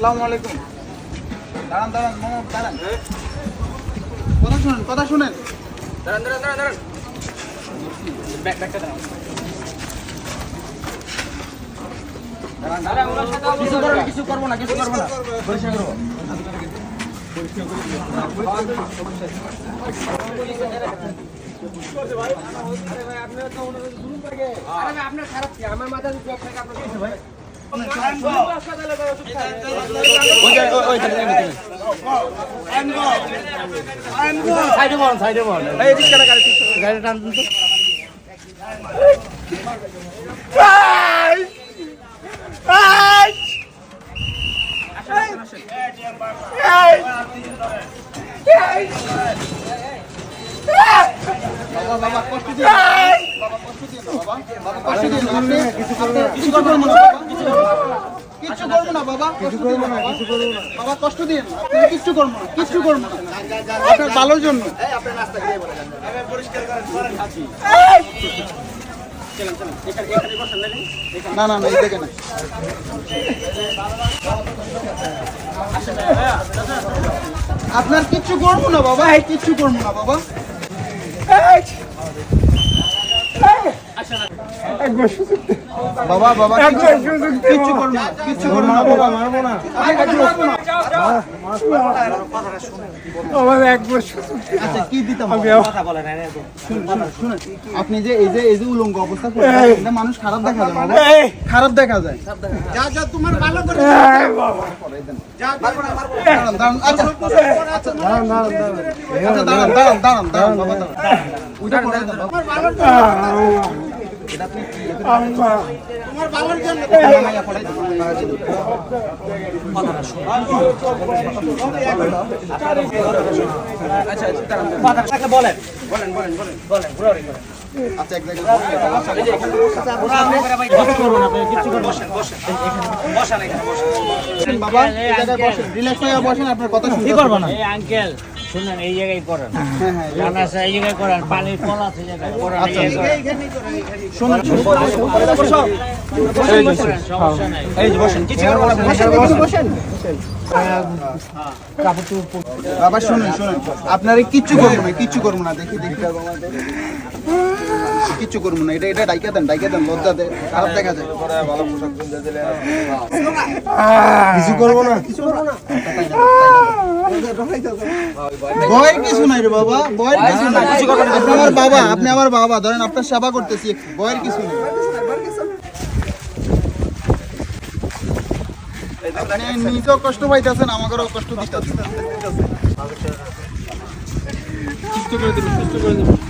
আসসালামু আলাইকুম। দাঁড়ান দাঁড়ান মামা দাঁড়ান। কথা শুনেন কথা শুনেন। দাঁড়ান দাঁড়ান দাঁড়ান দাঁড়ান। কিছু করব না কিছু করব না কিছু করব না। পরিষ্কার করব। আপনার খারাপ আমার মাথা দুটো আপনাকে আপনার। সাইডে বল সাইডে বল এই রিক্সা গাড়ি গাড়ি টান তো বাবা বাবা কষ্ট দিন কিছু করব না বাবা না বাবা না না কষ্ট দিন আপনি কিচ্ছু করব না কিচ্ছু করব না ভালোর জন্য না না না দেখে না আপনার কিচ্ছু করব না বাবা। কিচ্ছু করব না বাবা বাবা বাবা কিছু করব না কিচ্ছু করব না বাবা মারবো না। আচ্ছা। আপনি যে এই যে এই যে উলঙ্গ অবস্থা মানুষ খারাপ দেখা যায়। খারাপ দেখা যায়। যা যা তোমার ভালো করে দাঁড়ান, দাঁড়ান, আচ্ছা, দাঁড়ান, দাঁড়ান, দাঁড়ান। আচ্ছা, দাঁড়ান, বলেন বলেন। বলেন বলেন বলেন। আচ্ছা, এক জায়গায়। বসান বাবা। হয়ে আপনার কথা শুনতে। এই আঙ্কেল। শুনেন এই জায়গায় করেন। হ্যাঁ, হ্যাঁ, এই জায়গায় করেন পানির কল আছে জায়গায় বাবা শুনুন শুনুন। আপনারে কিচ্ছু করব না কিচ্ছু করব না দেখি দেখি। কিচ্ছু করব না। এটা এটা ডাইকা দেন ডাইকা দেন লজ্জা দে খারাপ দেখা যায়। কিছু করব না? কিছু করব না। ভয়ের কিছু নাই রে বাবা ভয়ের কিছু নাই। আপনি আমার বাবা আপনি আমার বাবা ধরেন আপনার সেবা করতেছি ভয়ের কিছু নেই। আপনি নিজেও কষ্ট পাইতেছেন আমাকেও কষ্ট দিতেছেন। করে দিবেন সুস্থ করে দিবেন।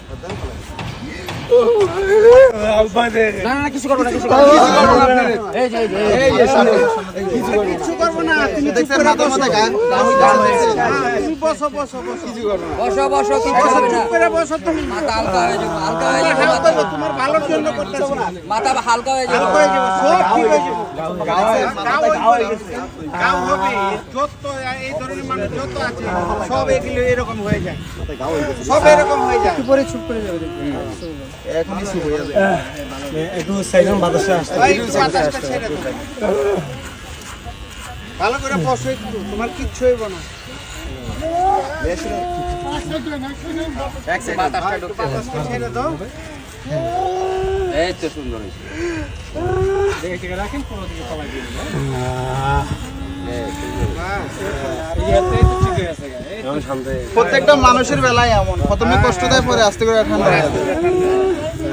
না না কিছু করব না কিছু করব না এই যে এই যে, এই এই যে সামনে, সামনে দেখি। কিছু করব তুমি দেখছেন মাথা? বসো বসো হালকা হয়ে যাবে হালকা হয়ে যাবে তোমার ভালোর জন্য করতেছি মাথা হালকা হয়ে যাবে হয়ে যাবে সব ঠিক হয়ে যাবে গাও হয়ে গাও হবে যত এই ধরনের মানুষ যত আছে সব এগুলো এরকম হয়ে যায় সব এরকম হয়ে যায় এখনই হয়ে যাবে। একটু। ভালো করে বসো একটু তোমার কিচ্ছু হইব না। তো সুন্দর প্রত্যেকটা মানুষের বেলায় এমন। প্রথমে কষ্ট দেয় পরে আস্তে করে ঠান্ডা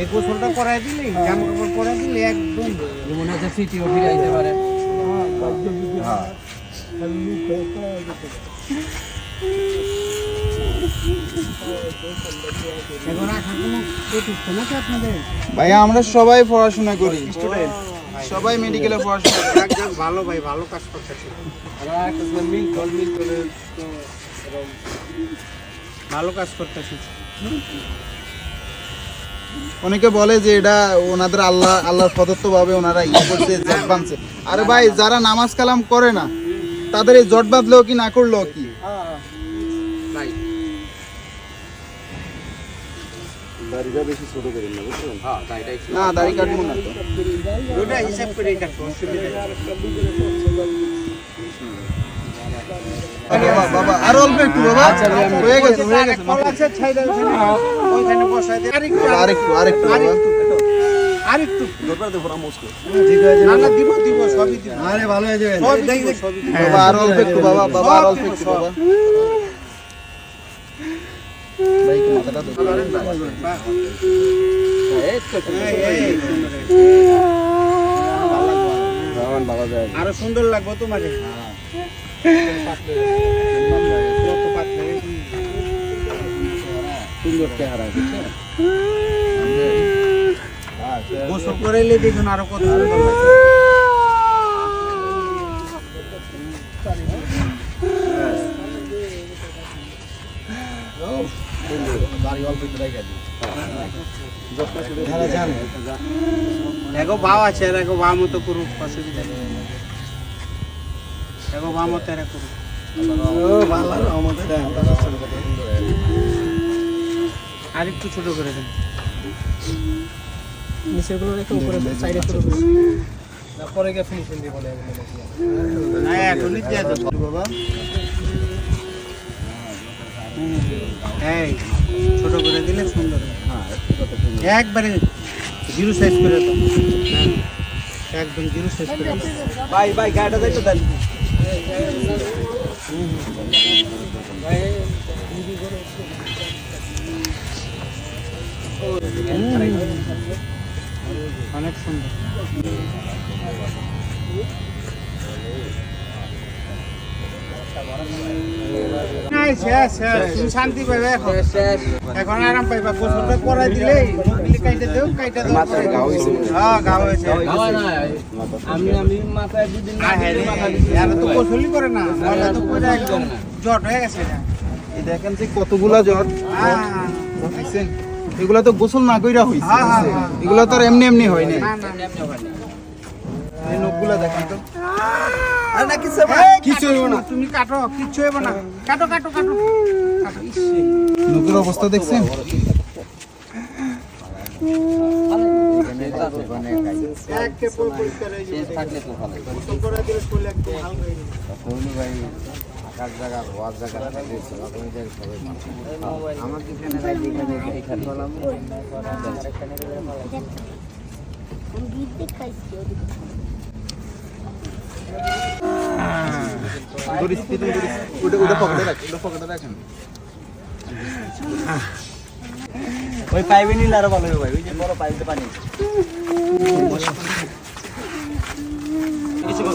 এই গোসলটা করাই দিলে জামা কাপড় পরাই দিলে একদম। মনে হচ্ছে ফিরে পারে। ভাইয়া আমরা সবাই পড়াশোনা করি। সবাই মেডিকেলে পড়াশোনা ভালো ভাই ভালো কাজ করতেছে। ভালো কাজ করতেছে। অনেকে বলে যে এটা ওনাদের আল্লাহ আল্লাহর প্রদত্ত ভাবে ওনারা ইয়ে করছে জট বাঁধছে। আরে ভাই যারা নামাজ কালাম করে না তাদের এই জট বাঁধলেও কি না করলেও কি? হ্যাঁ না দাড়ি কাটবো না তো। হিসাব করে কাটবো। বাবা, বাবা আর অল্প একটু বাবা। হয়ে গেছে হয়ে গেছে কল আছে, ছাইড়া ওখানে, ওইখানে বসাই দে। আরেকটু, বাবা, আরেকটু আরেকটু বাবা। আরেকটু। না, না, দিব, দিব, সবই দিব। সবই দিব, সবই দিব। বাবা আর অল্প একটু বাবা বাবা আর অল্প একটু বাবা। ভাই একটু মাথাটা ধরো। এই তো এই, এই, আরও সুন্দর লাগবে তোমার কত হয়েছে। গোসল করাইলে দেখুন আরও কত সুন্দর বাও আছে দেখো বাম মতো করুক, অসুবিধা নেই দেখো আর একটু ছোট করে দেন। না এখনই দিয়ে দেবো বাবা। এই ছোট করে দিলে সুন্দর হবে। একবারে জিরো সাইজ করে দাও। হ্যাঁ, একদম জিরো সাইজ করে দাও। বাই ভাই গাড়িটা দেখতে দেন। অনেক সুন্দর শান্তি পাবে এখন। আরাম পাইবা গোসলটা করাই দিলে মুখগুলি কাইটে দেও কাইটে দেও হ্যাঁ গা হয়েছে আমি আমি মাথায় দুদিন আর হ্যাঁ তো গোসলই করে না। নাহলে তো পুরো একদম জট হয়ে গেছে। এটা এই দেখেন যে কতগুলা জ্বর হ্যাঁ, দেখছেন এগুলা তো গোসল না কইরা হইছে হ্যাঁ, হ্যাঁ। এগুলা তো আর এমনি এমনি হয় না না না। এই নখগুলা দেখেন তো। কিছু হইব না। তুমি কাটো কিচ্ছু হইব না। কাটো কাটো কাটো। কাটো নখের অবস্থা দেখছেন? পুরো পরিষ্কার হয়ে যাবে থাকলে হয়ে ওটা ওটা পকেটে রাখ ওটা পকেটে রাখেন ওই পাইপে নিলে আরও ভালো হবে ভাই ওই যে বড় পাইপে পানি।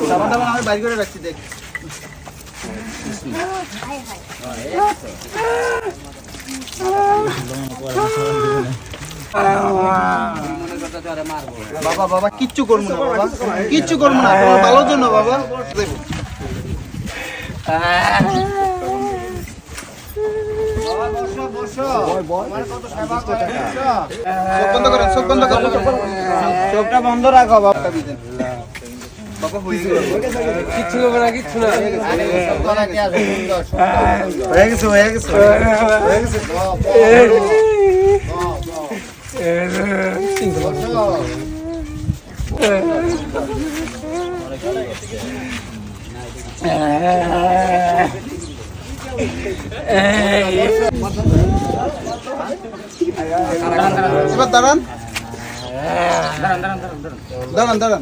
সাবান টাবান আমি বাইর করে রাখছি দেখ। বাবা বাবা কিচ্ছু করব না বাবা। কিচ্ছু করব না ভালোর জন্য বাবা দেবো। বসো বসো আমার কত সেবা করে বসো। চোখ বন্ধ করেন চোখ বন্ধ করেন চোখটা বন্ধ রাখো বাবা। কিচ্ছু না কিচ্ছু না। হয়ে গেছে হয়ে গেছে। হয়ে গেছে। এবার দাঁড়ান। দাঁড়ান দাঁড়ান।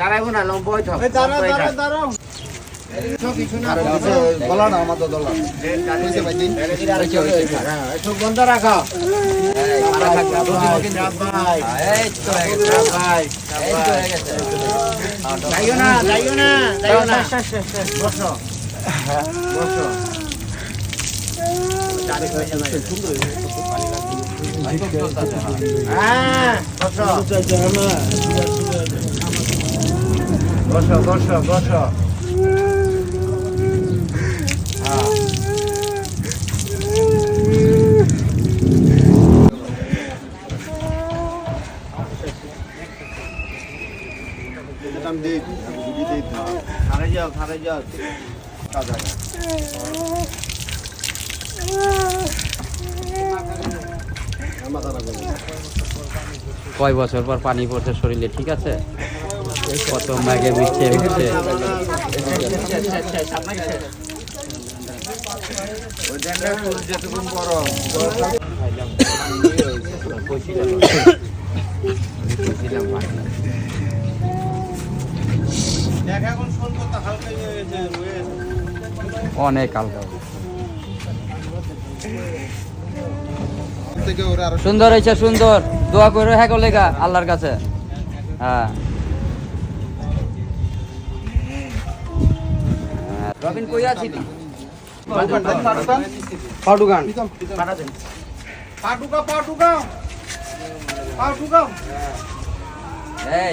দাঁড়াইবো না লম্বা হইতে হবে। দাঁড়াও দাঁড়াও দাঁড়াও। বন্ধ রাখো। যাইও না যাইও না যাইও না। বসো বসো। বসো বসো বসো। বসো থারে যাও থারে যাও কয় বছর পর পানি পড়ছে শরীরে ঠিক আছে? কত ম্যাগে মিশছে মিশছে। অনেক হালকা থেকে ওরা আরও সুন্দর হয়েছে সুন্দর। দোয়া করে হ্যাঁ লেগা আল্লাহর কাছে। হ্যাঁ। হ্যাঁ, রবিন কই আছি পাটুগান এই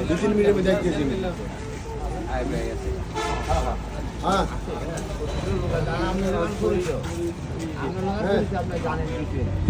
দু তিন মিনিটের মধ্যে হ্যাঁ হ্যাঁ,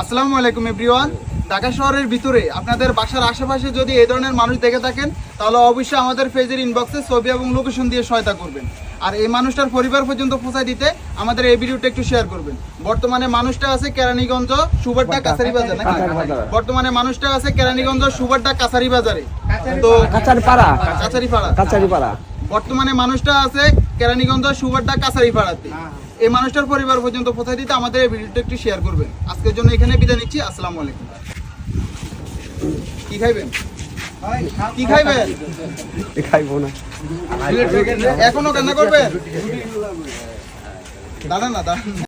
আসসালামু আলাইকুম এভরিওয়ান ঢাকা শহরের ভিতরে আপনাদের বাসার আশেপাশে যদি এই ধরনের মানুষ দেখে থাকেন, তাহলে অবশ্যই আমাদের ফেজের ইনবক্সে ছবি এবং লোকেশন দিয়ে সহায়তা করবেন। আর এই মানুষটার পরিবার পর্যন্ত পৌঁছায় দিতে আমাদের এই ভিডিওটা একটু শেয়ার করবেন। বর্তমানে মানুষটা আছে কেরানীগঞ্জ সুবারটা কাছারি বাজার নাকি? বর্তমানে মানুষটা আছে কেরানীগঞ্জ সুবারটা কাছারি বাজারে। তো কাচারি পাড়া। কাছারি পাড়া কাচারি পাড়া বর্তমানে মানুষটা আছে কেরানীগঞ্জ সুবারটা কাছারি পাড়াতে এই মানুষটার পরিবার পর্যন্ত পৌঁছে দিতে আমাদের এই ভিডিওটা একটু শেয়ার করবেন। আজকের জন্য এখানে বিদায় নিচ্ছি। আসসালামু আলাইকুম। কি খাইবেন? কি খাইবেন খাইবো না। এখনও কান্না করবে? দাঁড়া না দাঁড়ান